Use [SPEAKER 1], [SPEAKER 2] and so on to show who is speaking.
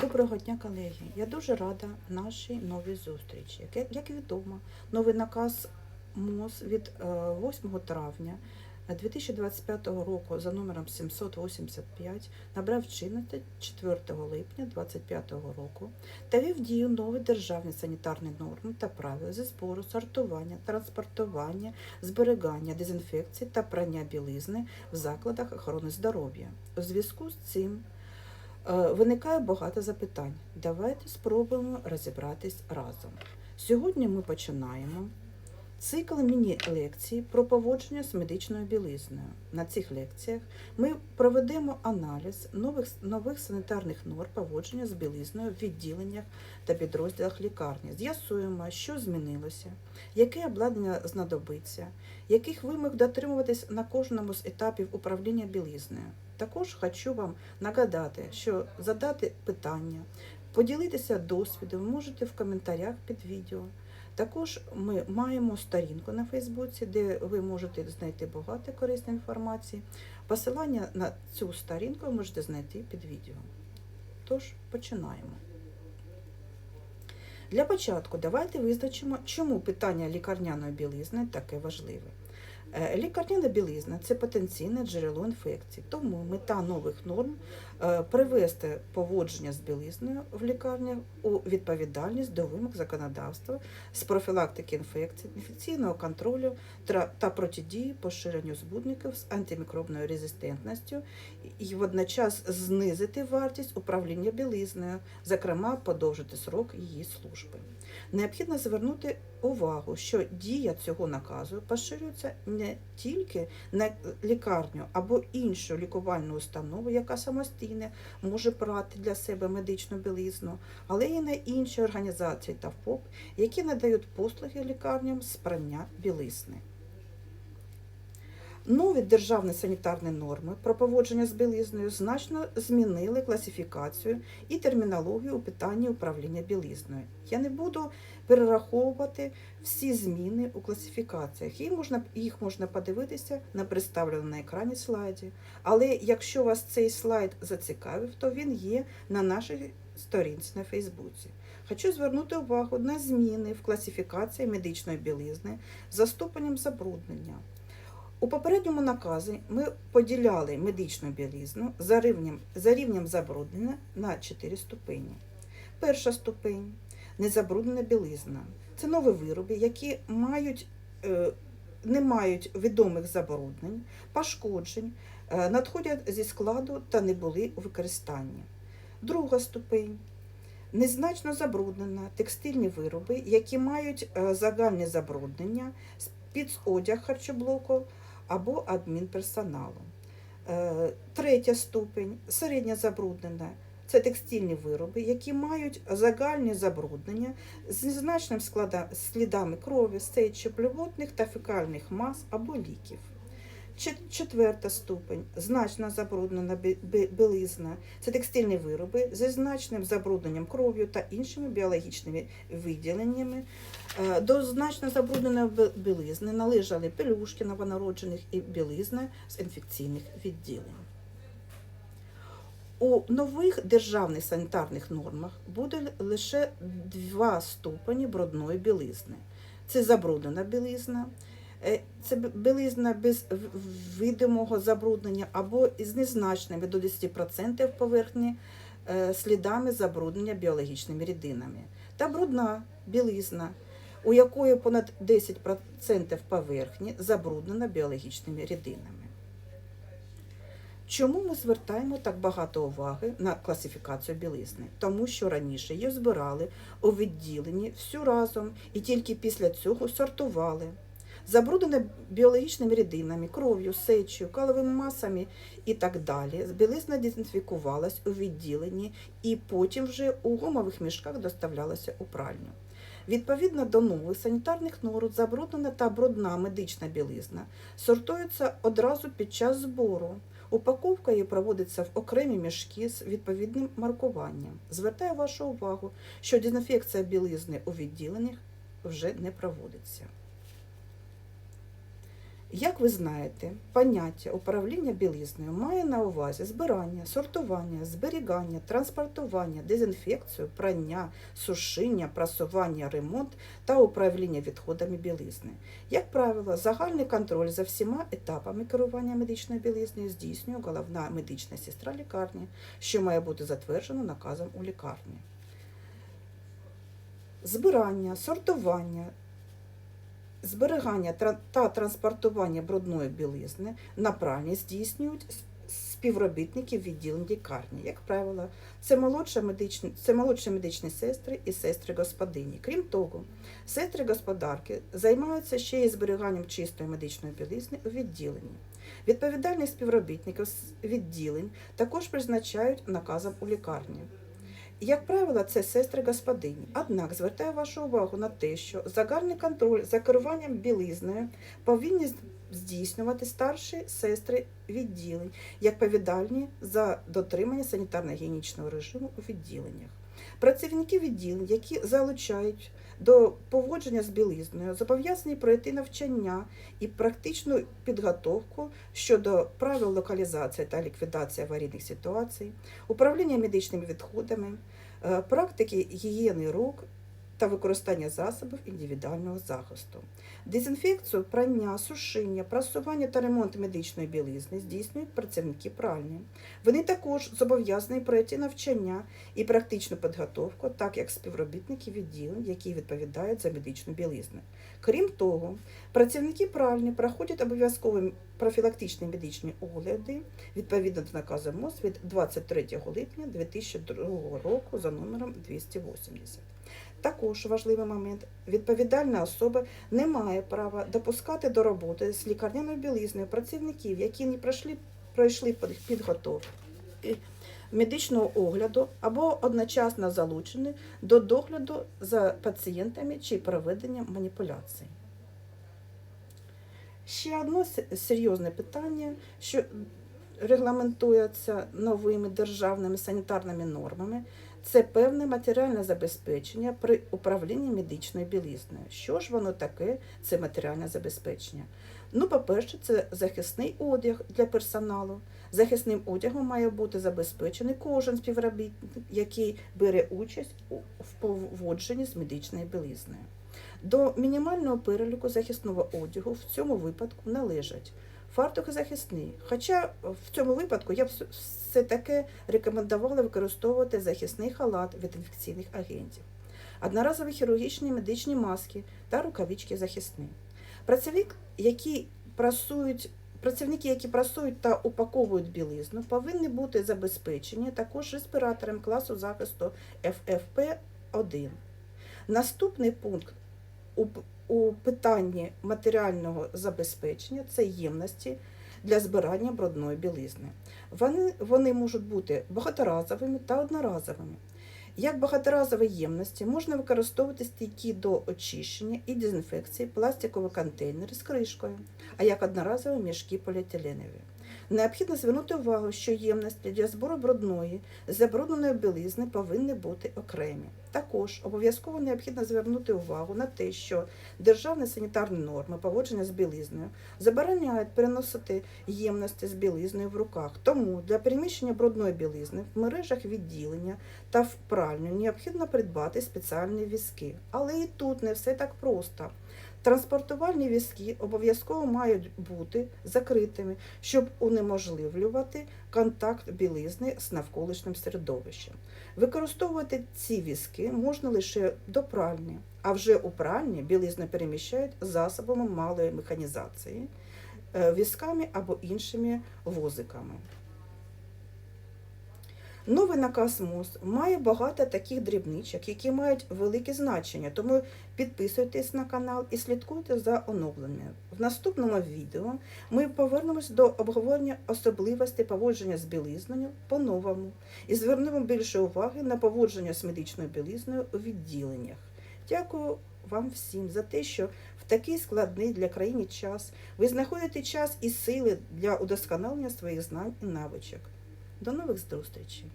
[SPEAKER 1] Доброго дня, колеги. Я дуже рада нашій новій зустрічі. Як, відомо, новий наказ МОЗ від е, 8 травня 2025 року за номером 785 набрав чинності 4 липня 2025 року та вів дію нові державні санітарні норми та правила зі збору, сортування, транспортування, зберігання, дезінфекції та прання білизни в закладах охорони здоров'я. У зв'язку з цим Е, Виникає багато запитань. Давайте спробуємо розібратись разом. Сьогодні ми починаємо цикл міні-лекцій про поводження з медичною білизною. На цих лекціях ми проведемо аналіз нових, нових санітарних норм поводження з білизною в відділеннях та підрозділах лікарні. З'ясуємо, що змінилося, яке обладнання знадобиться, яких вимог дотримуватись на кожному з етапів управління білизною. Також хочу вам нагадати, що задати питання, поділитися досвідом можете в коментарях під відео. Також ми маємо сторінку на Фейсбуці, де ви можете знайти багато корисної інформації. Посилання на цю сторінку ви можете знайти під відео. Тож починаємо. Для початку давайте визначимо, чому питання лікарняної білизни таке важливе. Е, Лікарняна білизна це потенційне джерело інфекцій, тому мета нових норм е, привести поводження з білизною в лікарнях у відповідальність до вимог законодавства з профілактики інфекцій, інфекційного контролю та протидії поширенню збудників з антимікробною резистентністю і водночас знизити вартість управління білизною, зокрема подовжити срок її служби. Необхідно звернути увагу, що дія цього наказу поширюється не тільки на лікарню або іншу лікувальну установу, яка самостійно може брати для себе медичну білизну, але й на інші організації та ФОП, які надають послуги лікарням з прання білизни. Нові державні санітарні норми про поводження з білизною значно змінили класифікацію і термінологію у питанні управління білизною. Я не буду перераховувати всі зміни у класифікаціях. Їх можна, їх можна подивитися на представленому на екрані слайді. Але якщо вас цей слайд зацікавив, то він є на нашій сторінці на Фейсбуці. Хочу звернути увагу на зміни в класифікації медичної білизни за ступенем забруднення. У попередньому наказі ми поділяли медичну білизну за рівнем, за рівнем забруднення на 4 ступені. Перша ступень незабруднена білизна. Це нові вироби, які мають, е, не мають відомих забруднень, пошкоджень, е, надходять зі складу та не були у використанні. Друга ступень незначно забруднена текстильні вироби, які мають е, загальне забруднення, спецодяг харчоблоку або адмінперсоналу. Е, Третя ступень середня забруднена. Це текстильні вироби, які мають загальні забруднення з незначним слідами крові, сечі, блювотних та фекальних мас або ліків. Чет- Четверта ступень значно забруднена бі- бі- білизна. Це текстильні вироби зі значним забрудненням кров'ю та іншими біологічними виділеннями. Е, До значно забрудненої білизни належали пелюшки новонароджених і білизна з інфекційних відділень. У нових державних санітарних нормах буде лише два ступені брудної білизни. Це забруднена білизна, це білизна без видимого забруднення або із незначними до 10% поверхні е, слідами забруднення біологічними рідинами. Та брудна білизна, у якої понад 10% поверхні забруднена біологічними рідинами. Чому ми звертаємо так багато уваги на класифікацію білизни? Тому що раніше її збирали у відділенні всю разом і тільки після цього сортували. Забруднене біологічними рідинами, кров'ю, сечею, каловими масами і так далі. Білизна дезінфікувалась у відділенні і потім вже у гумових мішках доставлялася у пральню. Відповідно до нових санітарних норм, забруднена та брудна медична білизна сортується одразу під час збору. Упаковка її проводиться в окремі мішки з відповідним маркуванням. Звертаю вашу увагу, що дезінфекція білизни у відділеннях вже не проводиться. Як ви знаєте, поняття управління білизною має на увазі збирання, сортування, зберігання, транспортування, дезінфекцію, прання, сушіння, прасування, ремонт та управління відходами білизни. Як правило, загальний контроль за всіма етапами керування медичною білизнею здійснює головна медична сестра лікарні, що має бути затверджено наказом у лікарні. Збирання, сортування, зберігання та транспортування брудної білизни на пральні здійснюють с- співробітники відділень лікарні. Як правило, це молодші медичні, це молодші медичні сестри і сестри господині. Крім того, сестри господарки займаються ще й зберіганням чистої медичної білизни у відділенні. Відповідальних співробітників відділень також призначають наказом у лікарні. Як правило, це сестри господині. Однак звертаю вашу увагу на те, що загальний контроль за керуванням білизною повинні здійснювати старші сестри відділень, як повідальні за дотримання санітарно-гігієнічного режиму у відділеннях. Працівники відділень, які залучають до поводження з білизною, зобов'язані пройти навчання і практичну підготовку щодо правил локалізації та ліквідації аварійних ситуацій, управління медичними відходами, е, практики гігієни рук та використання засобів індивідуального захисту. Дезінфекцію, прання, сушіння, прасування та ремонт медичної білизни здійснюють працівники пральні. Вони також зобов'язані пройти навчання і практичну підготовку, так як співробітники відділень, які відповідають за медичну білизну. Крім того, працівники пральні проходять обов'язкові профілактичні медичні огляди відповідно до наказу МОЗ від 23 липня 2002 року за номером 280. Також важливий момент: відповідальна особа не має права допускати до роботи з лікарняною білизною працівників, які не пройшли, пройшли під- підготовку медичного огляду або одночасно залучені до догляду за пацієнтами чи проведення маніпуляцій. Ще одне серйозне питання, що регламентується новими державними санітарними нормами, це певне матеріальне забезпечення при управлінні медичною білизною. Що ж воно таке, це матеріальне забезпечення? Ну, по-перше, це захисний одяг для персоналу. Захисним одягом має бути забезпечений кожен співробітник, який бере участь в поводженні з медичною білизною. До мінімального переліку захисного одягу в цьому випадку належать фартух захисний. Хоча в цьому випадку я б все таки рекомендувала використовувати захисний халат від інфекційних агентів, одноразові хірургічні медичні маски та рукавички захисні. Працівник, які прасують Працівники, які прасують та упаковують білизну, повинні бути забезпечені також респіратором класу захисту FFP1. Наступний пункт у, питанні матеріального забезпечення це ємності для збирання брудної білизни. Вони, вони можуть бути багаторазовими та одноразовими. Як багаторазові ємності можна використовувати стійкі до очищення і дезінфекції пластикові контейнери з кришкою, а як одноразові мішки поліетиленові. Необхідно звернути увагу, що ємності для збору брудної, забрудненої білизни повинні бути окремі. Також обов'язково необхідно звернути увагу на те, що державні санітарні норми поводження з білизною забороняють переносити ємності з білизною в руках. Тому для переміщення брудної білизни в мережах відділення та в пральню необхідно придбати спеціальні візки. Але і тут не все так просто. Транспортувальні візки обов'язково мають бути закритими, щоб унеможливлювати контакт білизни з навколишнім середовищем. Використовувати ці візки можна лише до пральні, а вже у пральні білизну переміщають засобами малої механізації, е, візками або іншими возиками. Новий наказ МОЗ має багато таких дрібничок, які мають велике значення, тому підписуйтесь на канал і слідкуйте за оновленнями. В наступному відео ми повернемось до обговорення особливостей поводження з білизнею по-новому і звернемо більше уваги на поводження з медичною білизною у відділеннях. Дякую вам всім за те, що в такий складний для країни час ви знаходите час і сили для удосконалення своїх знань і навичок. До нових зустрічей!